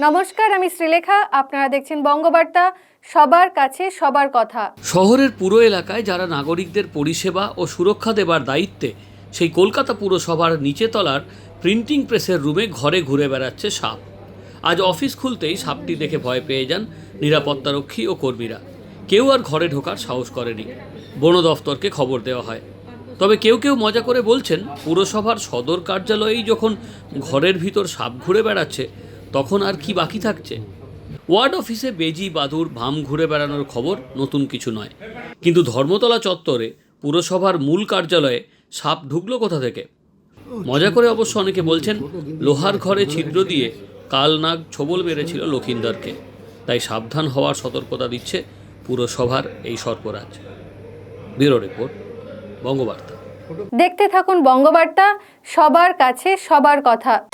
নমস্কার, আমি শ্রীলেখা। আপনারা দেখছেন বঙ্গবার্তা। সবার কাছে সবার কথা। শহরের পুরো এলাকায় যারা নাগরিকদের পরিষেবা ও সুরক্ষা দেবার দায়িত্বে, সেই কলকাতা পুরসভার নিচেতলার প্রিন্টিং প্রেসের রুমে ঘরে ঘুরে বেড়াচ্ছে সাপ। আজ অফিস খুলতেই সাপটি দেখে ভয় পেয়ে যান নিরাপত্তারক্ষী ও কর্মীরা। কেউ আর ঘরে ঢোকার সাহস করেনি। বন দফতরকে খবর দেওয়া হয়। তবে কেউ কেউ মজা করে বলছেন, পুরসভার সদর কার্যালয়েই যখন ঘরের ভিতর সাপ ঘুরে বেড়াচ্ছে তখন আর কি বাকি থাকছে? ওয়ার্ড অফিসে বেজি বাদুর ভাম ঘুরে বেড়ানোর খবর নতুন কিছু নয়। কিন্তু ধর্মতলা চত্বরে পুরসভার মূল কার্যালয়ে সাপ ঢুকলো কোথা থেকে? মজা করে অবশ্য অনেকে বলছেন, লোহার ঘরে ছিদ্র দিয়ে কালনাগ ছোবল মেরেছিল লক্ষিন্দরকে। তাই সাবধান হওয়ার সতর্কতা দিচ্ছে পুরসভার এই সর্পরাজ। Bureau report, Bangabarta. দেখতে থাকুন বঙ্গবার্তা, সবার কাছে সবার কথা।